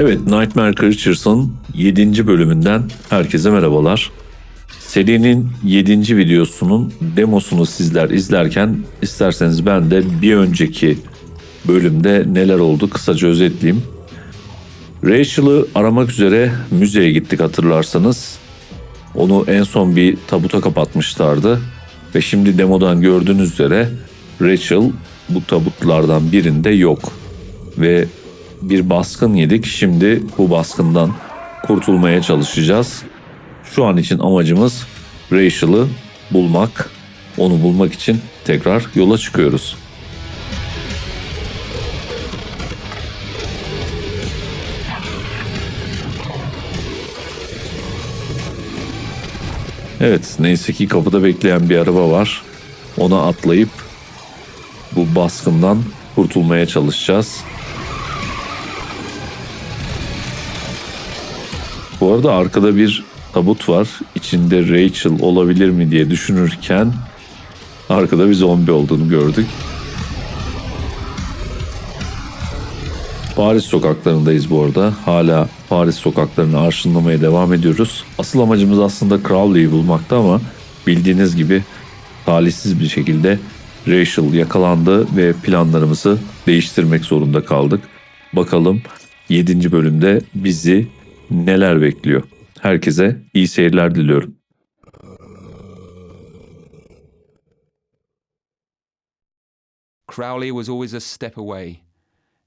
Evet, Nightmare Creatures'ın 7. bölümünden herkese merhabalar. Serinin 7. videosunun demosunu sizler izlerken isterseniz ben de bir önceki bölümde neler oldu kısaca özetleyeyim. Rachel'ı aramak üzere müzeye gittik hatırlarsanız. Onu en son bir tabuta kapatmışlardı. Ve şimdi demodan gördüğünüz üzere Rachel bu tabutlardan birinde yok. Ve bir baskın yedik. Şimdi bu baskından kurtulmaya çalışacağız. Şu an için amacımız Rachel'ı bulmak. Onu bulmak için tekrar yola çıkıyoruz. Evet, neyse ki kapıda bekleyen bir araba var. Ona atlayıp bu baskından kurtulmaya çalışacağız. Bu arada arkada bir tabut var. İçinde Rachel olabilir mi diye düşünürken arkada bir zombi olduğunu gördük. Paris sokaklarındayız bu arada. Hala Paris sokaklarını arşınlamaya devam ediyoruz. Asıl amacımız aslında Crowley'i bulmakta ama bildiğiniz gibi talihsiz bir şekilde Rachel yakalandı ve planlarımızı değiştirmek zorunda kaldık. Bakalım 7. bölümde bizi neler bekliyor. Herkese iyi seyirler diliyorum. Crowley was always a step away.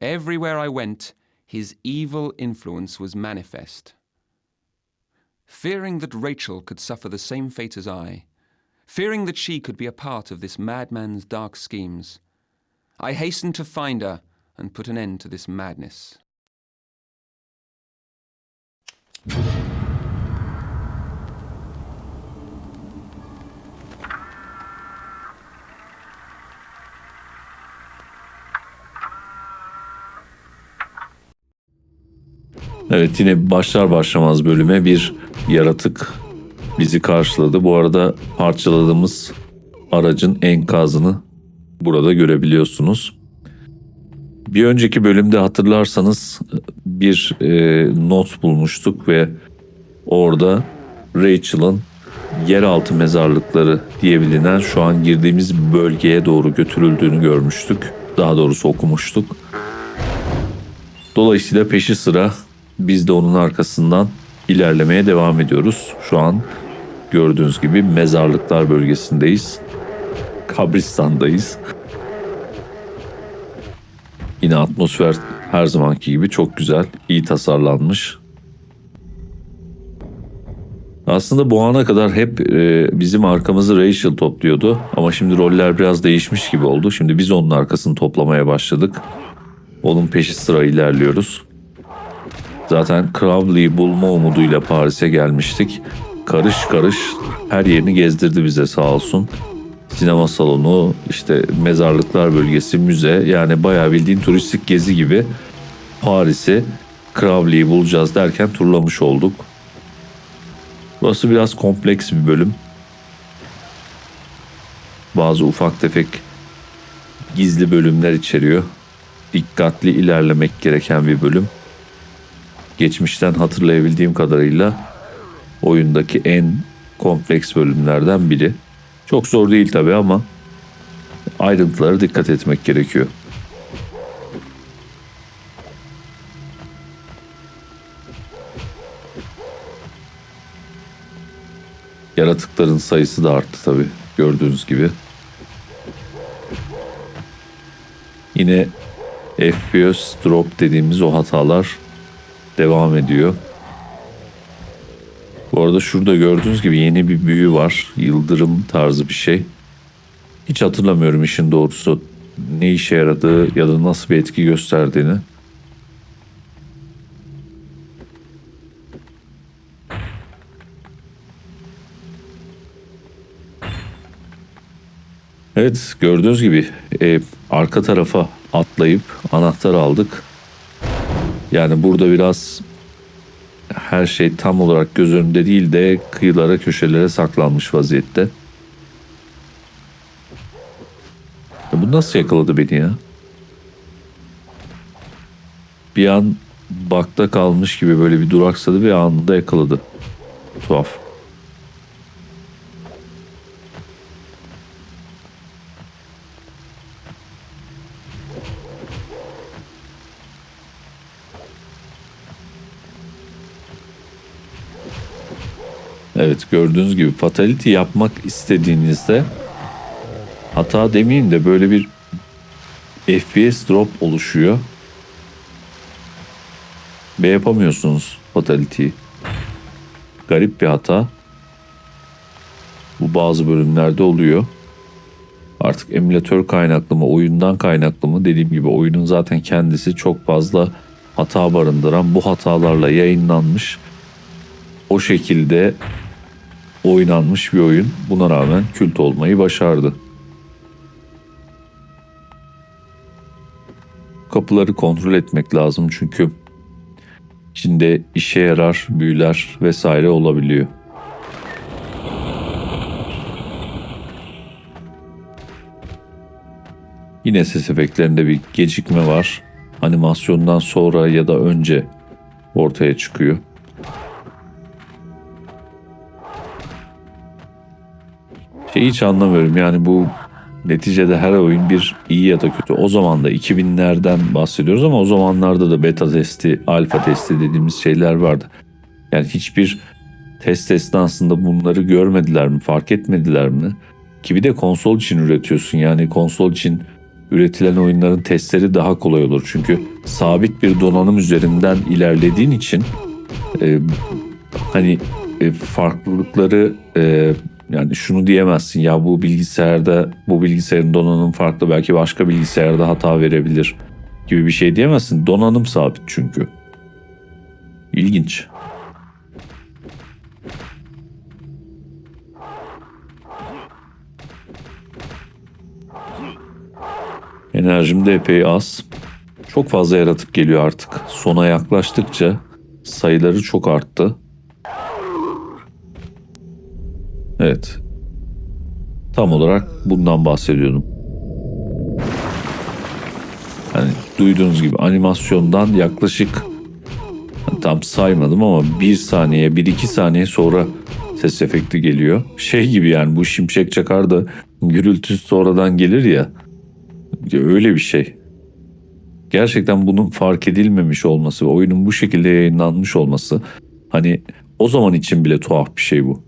Everywhere I went, his evil influence was manifest. Fearing that Rachel could suffer the same fate as I, fearing that she could be a part of this madman's dark schemes, I hastened to find her and put an end to this madness. Evet yine başlar başlamaz bölüme bir yaratık bizi karşıladı. Bu arada parçaladığımız aracın enkazını burada görebiliyorsunuz. Bir önceki bölümde hatırlarsanız bir e, not bulmuştuk ve orada Rachel'ın yeraltı mezarlıkları diye bilinen şu an girdiğimiz bölgeye doğru götürüldüğünü görmüştük. Daha doğrusu okumuştuk. Dolayısıyla peşi sıra biz de onun arkasından ilerlemeye devam ediyoruz. Şu an gördüğünüz gibi mezarlıklar bölgesindeyiz. Kabristan'dayız. Yine atmosfer her zamanki gibi çok güzel, iyi tasarlanmış. Aslında bu ana kadar hep e, bizim arkamızı Rachel topluyordu ama şimdi roller biraz değişmiş gibi oldu. Şimdi biz onun arkasını toplamaya başladık. Onun peşi sıra ilerliyoruz. Zaten Crowley'i bulma umuduyla Paris'e gelmiştik. Karış karış her yerini gezdirdi bize sağ olsun. Sinema salonu, işte mezarlıklar bölgesi, müze yani bayağı bildiğin turistik gezi gibi Paris'i Crowley'i bulacağız derken turlamış olduk. Burası biraz kompleks bir bölüm. Bazı ufak tefek gizli bölümler içeriyor. Dikkatli ilerlemek gereken bir bölüm geçmişten hatırlayabildiğim kadarıyla oyundaki en kompleks bölümlerden biri. Çok zor değil tabi ama ayrıntılara dikkat etmek gerekiyor. Yaratıkların sayısı da arttı tabi gördüğünüz gibi. Yine FPS drop dediğimiz o hatalar devam ediyor. Bu arada şurada gördüğünüz gibi yeni bir büyü var. Yıldırım tarzı bir şey. Hiç hatırlamıyorum işin doğrusu ne işe yaradığı ya da nasıl bir etki gösterdiğini. Evet gördüğünüz gibi e, arka tarafa atlayıp anahtar aldık. Yani burada biraz her şey tam olarak göz önünde değil de kıyılara köşelere saklanmış vaziyette. Ya bu nasıl yakaladı beni ya? Bir an bakta kalmış gibi böyle bir duraksadı ve anında yakaladı. Tuhaf. Gördüğünüz gibi fatality yapmak istediğinizde hata demeyeyim de böyle bir FPS drop oluşuyor. Ve yapamıyorsunuz fatality'yi. Garip bir hata. Bu bazı bölümlerde oluyor. Artık emülatör kaynaklı mı, oyundan kaynaklı mı dediğim gibi oyunun zaten kendisi çok fazla hata barındıran bu hatalarla yayınlanmış. O şekilde oynanmış bir oyun buna rağmen kült olmayı başardı. Kapıları kontrol etmek lazım çünkü içinde işe yarar büyüler vesaire olabiliyor. Yine ses efektlerinde bir gecikme var. Animasyondan sonra ya da önce ortaya çıkıyor. Şey hiç anlamıyorum yani bu neticede her oyun bir iyi ya da kötü. O zaman da 2000'lerden bahsediyoruz ama o zamanlarda da beta testi, alfa testi dediğimiz şeyler vardı. Yani hiçbir test esnasında bunları görmediler mi, fark etmediler mi? Ki bir de konsol için üretiyorsun. Yani konsol için üretilen oyunların testleri daha kolay olur. Çünkü sabit bir donanım üzerinden ilerlediğin için e, hani e, farklılıkları e, yani şunu diyemezsin ya bu bilgisayarda bu bilgisayarın donanım farklı belki başka bilgisayarda hata verebilir gibi bir şey diyemezsin. Donanım sabit çünkü. İlginç. Enerjim de epey az. Çok fazla yaratık geliyor artık. Sona yaklaştıkça sayıları çok arttı. Evet. Tam olarak bundan bahsediyordum. Hani duyduğunuz gibi animasyondan yaklaşık hani tam saymadım ama bir saniye, bir iki saniye sonra ses efekti geliyor. Şey gibi yani bu şimşek çakar da gürültüsü sonradan gelir ya. Ya Öyle bir şey. Gerçekten bunun fark edilmemiş olması ve oyunun bu şekilde yayınlanmış olması hani o zaman için bile tuhaf bir şey bu.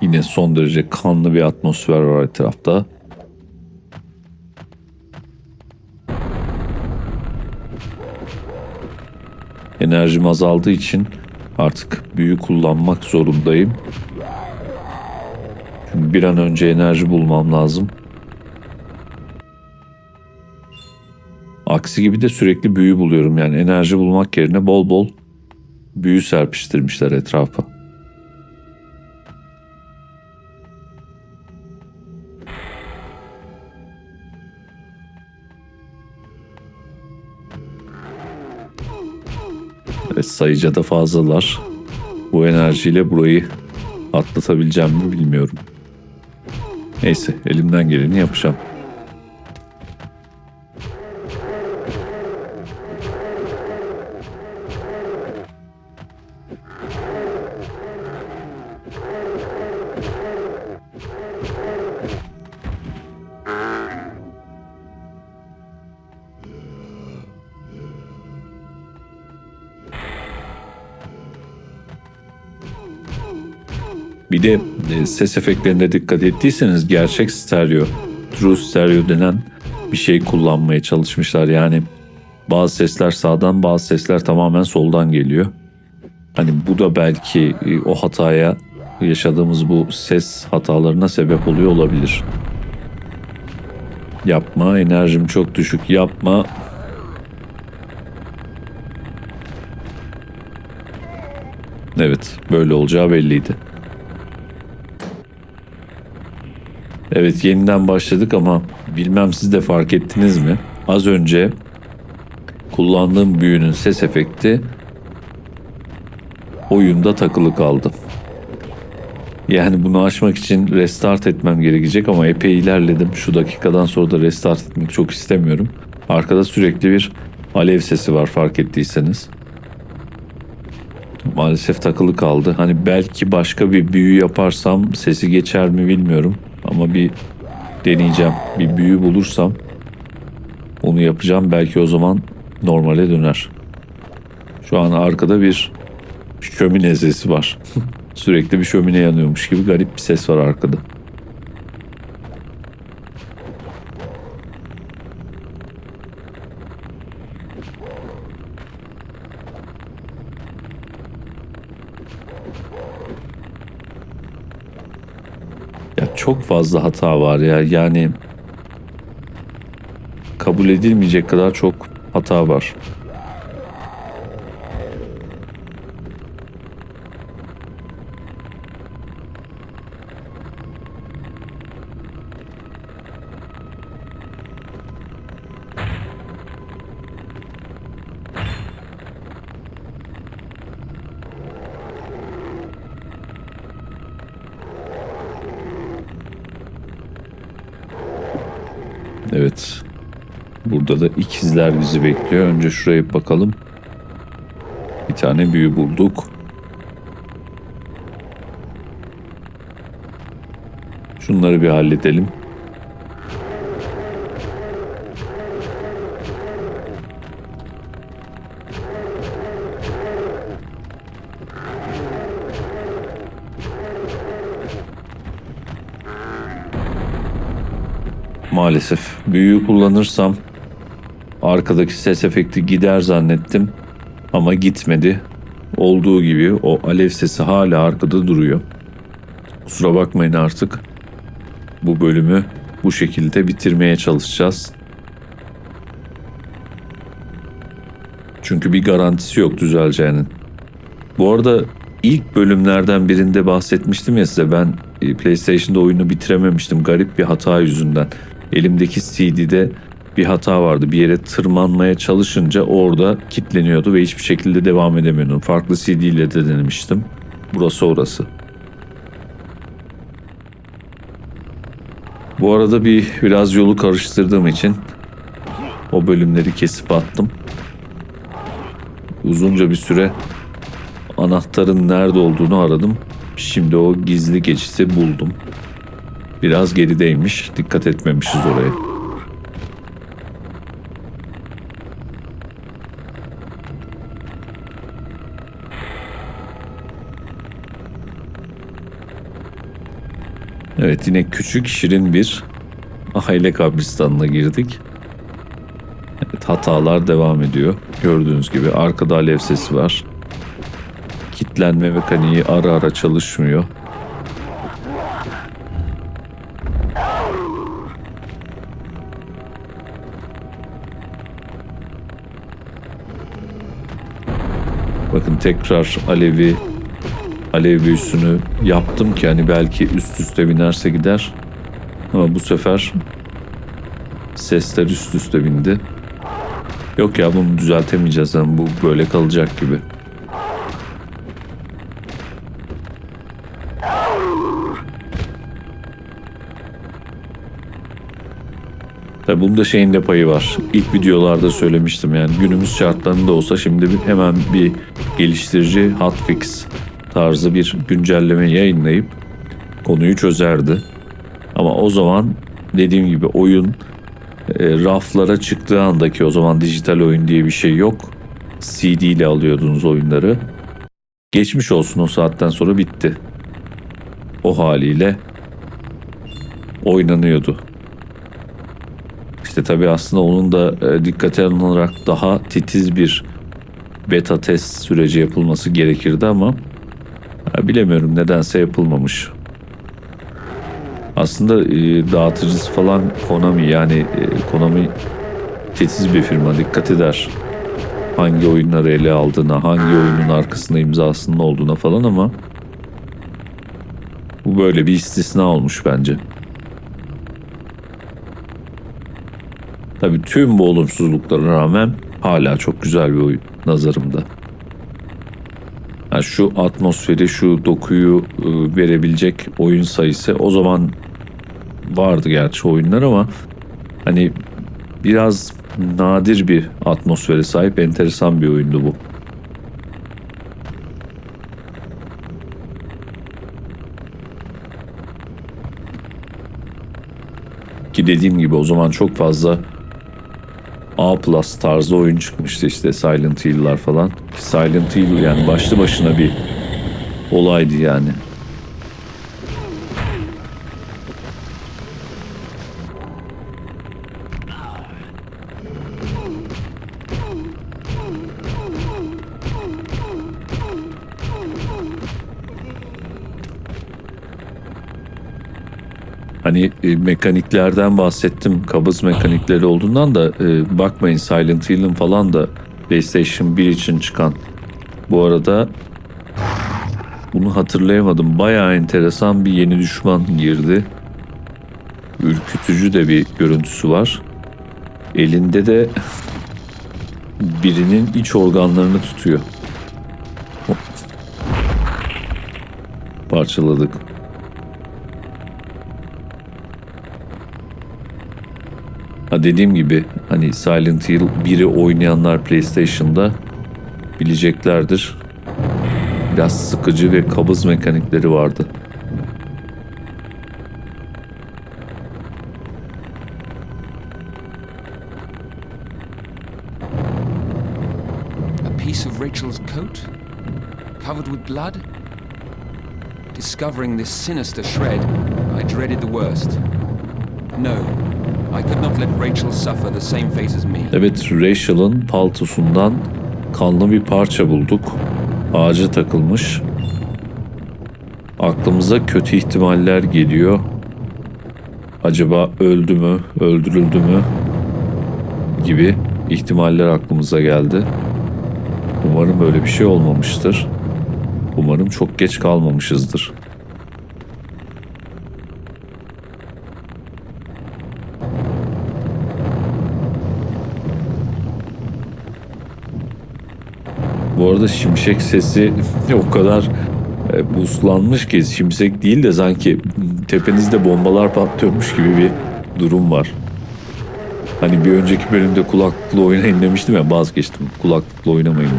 Yine son derece kanlı bir atmosfer var etrafta. Enerjim azaldığı için artık büyü kullanmak zorundayım. Çünkü bir an önce enerji bulmam lazım. Aksi gibi de sürekli büyü buluyorum yani enerji bulmak yerine bol bol büyü serpiştirmişler etrafa. Evet sayıca fazlalar. Bu enerjiyle burayı atlatabileceğim mi bilmiyorum. Neyse elimden geleni yapacağım. Ses efektlerine dikkat ettiyseniz gerçek stereo, true stereo denen bir şey kullanmaya çalışmışlar. Yani bazı sesler sağdan bazı sesler tamamen soldan geliyor. Hani bu da belki e, o hataya yaşadığımız bu ses hatalarına sebep oluyor olabilir. Yapma enerjim çok düşük yapma. Evet böyle olacağı belliydi. Evet yeniden başladık ama bilmem siz de fark ettiniz mi? Az önce kullandığım büyünün ses efekti oyunda takılı kaldı. Yani bunu aşmak için restart etmem gerekecek ama epey ilerledim. Şu dakikadan sonra da restart etmek çok istemiyorum. Arkada sürekli bir alev sesi var fark ettiyseniz. Maalesef takılı kaldı. Hani belki başka bir büyü yaparsam sesi geçer mi bilmiyorum. Ama bir deneyeceğim. Bir büyü bulursam onu yapacağım. Belki o zaman normale döner. Şu an arkada bir şömine sesi var. Sürekli bir şömine yanıyormuş gibi garip bir ses var arkada. Ya çok fazla hata var ya. Yani kabul edilmeyecek kadar çok hata var. Evet. Burada da ikizler bizi bekliyor. Önce şuraya bakalım. Bir tane büyü bulduk. Şunları bir halledelim. Maalesef büyüyü kullanırsam arkadaki ses efekti gider zannettim ama gitmedi. Olduğu gibi o alev sesi hala arkada duruyor. Kusura bakmayın artık. Bu bölümü bu şekilde bitirmeye çalışacağız. Çünkü bir garantisi yok düzeleceğinin. Bu arada ilk bölümlerden birinde bahsetmiştim ya size ben e, PlayStation'da oyunu bitirememiştim garip bir hata yüzünden. Elimdeki CD'de bir hata vardı. Bir yere tırmanmaya çalışınca orada kilitleniyordu ve hiçbir şekilde devam edemiyordum. Farklı CD ile de denemiştim. Burası orası. Bu arada bir biraz yolu karıştırdığım için o bölümleri kesip attım. Uzunca bir süre anahtarın nerede olduğunu aradım. Şimdi o gizli geçiti buldum. Biraz gerideymiş. Dikkat etmemişiz oraya. Evet yine küçük şirin bir aile kabristanına girdik. Evet hatalar devam ediyor. Gördüğünüz gibi arkada alev sesi var. Kitlenme mekaniği ara ara çalışmıyor. Bakın tekrar alevi alev büyüsünü yaptım ki hani belki üst üste binerse gider. Ama bu sefer sesler üst üste bindi. Yok ya bunu düzeltemeyeceğiz. Yani bu böyle kalacak gibi. Tabi bunda şeyin de payı var. İlk videolarda söylemiştim yani günümüz şartlarında olsa şimdi hemen bir geliştirici hotfix tarzı bir güncelleme yayınlayıp konuyu çözerdi. Ama o zaman dediğim gibi oyun e, raflara çıktığı andaki o zaman dijital oyun diye bir şey yok. CD ile alıyordunuz oyunları. Geçmiş olsun o saatten sonra bitti. O haliyle oynanıyordu. İşte tabii aslında onun da e, dikkate alınarak daha titiz bir beta test süreci yapılması gerekirdi ama bilemiyorum nedense yapılmamış. Aslında e, dağıtıcısı falan Konami yani e, Konami titiz bir firma dikkat eder. Hangi oyunları ele aldığına, hangi oyunun arkasında imzasının olduğuna falan ama bu böyle bir istisna olmuş bence. Tabii tüm bu olumsuzluklara rağmen hala çok güzel bir oyun nazarımda. Yani şu atmosferi, şu dokuyu e, verebilecek oyun sayısı o zaman vardı gerçi oyunlar ama hani biraz nadir bir atmosfere sahip enteresan bir oyundu bu. Ki dediğim gibi o zaman çok fazla A Plus tarzı oyun çıkmıştı işte Silent Hill'lar falan. Silent Hill yani başlı başına bir olaydı yani. Hani e, mekaniklerden bahsettim. Kabız mekanikleri olduğundan da e, bakmayın Silent Hill'in falan da PlayStation 1 için çıkan. Bu arada bunu hatırlayamadım. Bayağı enteresan bir yeni düşman girdi. Ürkütücü de bir görüntüsü var. Elinde de birinin iç organlarını tutuyor. Parçaladık. Ha dediğim gibi hani Silent Hill 1'i oynayanlar PlayStation'da bileceklerdir. Biraz sıkıcı ve kabız mekanikleri vardı. A piece of Rachel's coat? Covered with blood? Discovering this sinister shred, I dreaded the worst. Evet Rachel'ın paltosundan kanlı bir parça bulduk. Ağaca takılmış. Aklımıza kötü ihtimaller geliyor. Acaba öldü mü, öldürüldü mü gibi ihtimaller aklımıza geldi. Umarım böyle bir şey olmamıştır. Umarım çok geç kalmamışızdır. Bu arada şimşek sesi o kadar e, buslanmış ki şimşek değil de sanki tepenizde bombalar patlıyormuş gibi bir durum var. Hani bir önceki bölümde kulaklıkla oynayın demiştim ya vazgeçtim. Kulaklıkla oynamayın.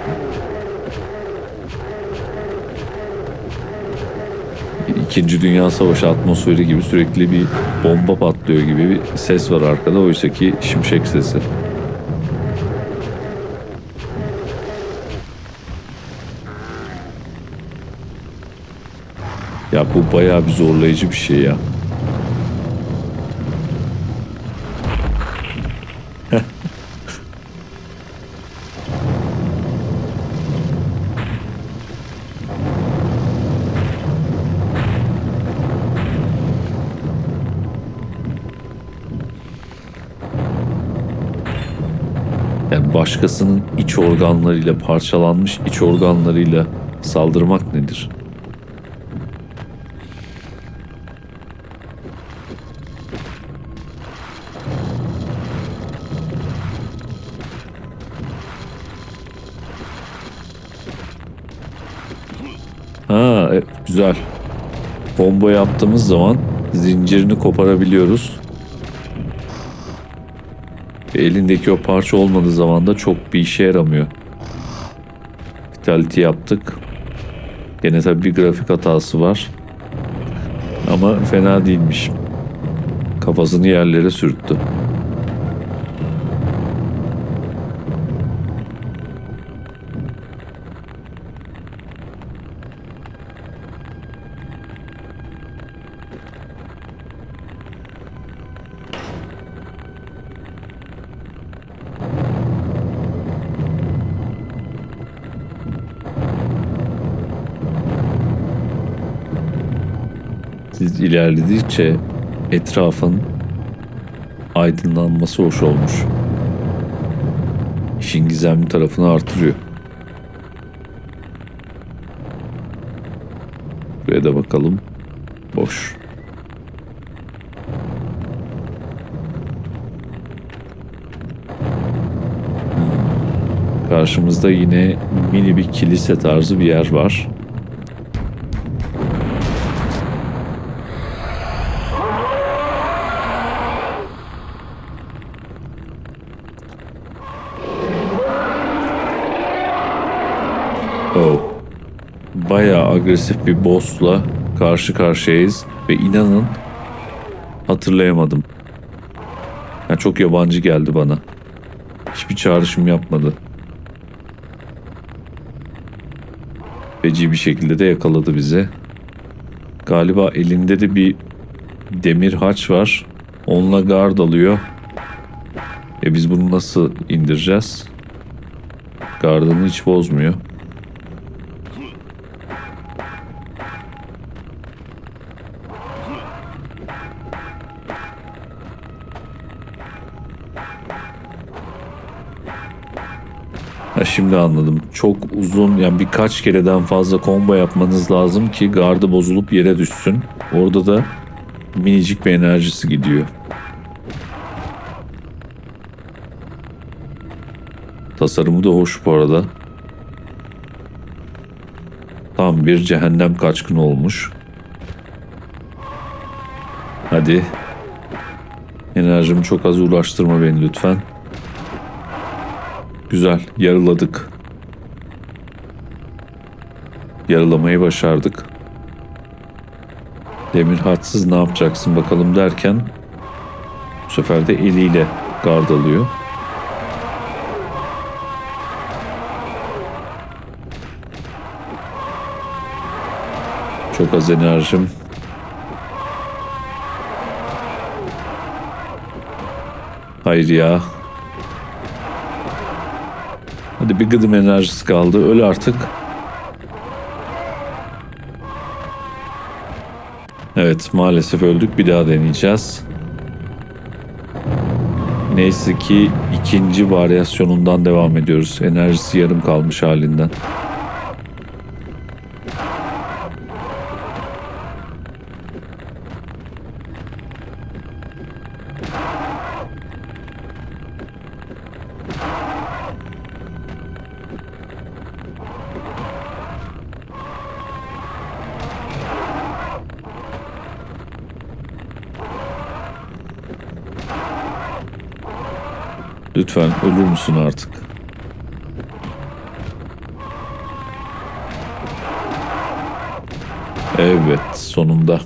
İkinci Dünya Savaşı atmosferi gibi sürekli bir bomba patlıyor gibi bir ses var arkada. Oysa ki şimşek sesi. Ya bu bayağı bir zorlayıcı bir şey ya. Yani başkasının iç organlarıyla parçalanmış iç organlarıyla saldırmak nedir? Combo yaptığımız zaman zincirini koparabiliyoruz. Elindeki o parça olmadığı zaman da çok bir işe yaramıyor. Vitality yaptık. Gene tabii bir grafik hatası var. Ama fena değilmiş. Kafasını yerlere sürttü. İlerledikçe etrafın aydınlanması hoş olmuş. İşin gizemli tarafını artırıyor. Buraya da bakalım. Boş. Karşımızda yine mini bir kilise tarzı bir yer var. Oh. Bayağı agresif bir boss'la karşı karşıyayız ve inanın hatırlayamadım. Yani çok yabancı geldi bana. Hiçbir çağrışım yapmadı. Feci bir şekilde de yakaladı bizi. Galiba elinde de bir demir haç var. Onunla gard alıyor. E biz bunu nasıl indireceğiz? Gardını hiç bozmuyor. Şimdi anladım. Çok uzun yani birkaç kereden fazla combo yapmanız lazım ki gardı bozulup yere düşsün. Orada da minicik bir enerjisi gidiyor. Tasarımı da hoş bu arada. Tam bir cehennem kaçkını olmuş. Hadi. Enerjimi çok az uğraştırma beni lütfen. Güzel, yarıladık. Yarılamayı başardık. Demir hatsız ne yapacaksın bakalım derken bu sefer de eliyle gard alıyor. Çok az enerjim. Hayır ya. Hadi bir gıdım enerjisi kaldı. Öl artık. Evet maalesef öldük. Bir daha deneyeceğiz. Neyse ki ikinci varyasyonundan devam ediyoruz. Enerjisi yarım kalmış halinden. Lütfen ölür müsün artık? Evet, sonunda.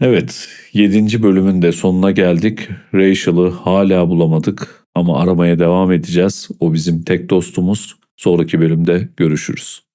Evet, 7. bölümün de sonuna geldik. Rachel'ı hala bulamadık ama aramaya devam edeceğiz. O bizim tek dostumuz. Sonraki bölümde görüşürüz.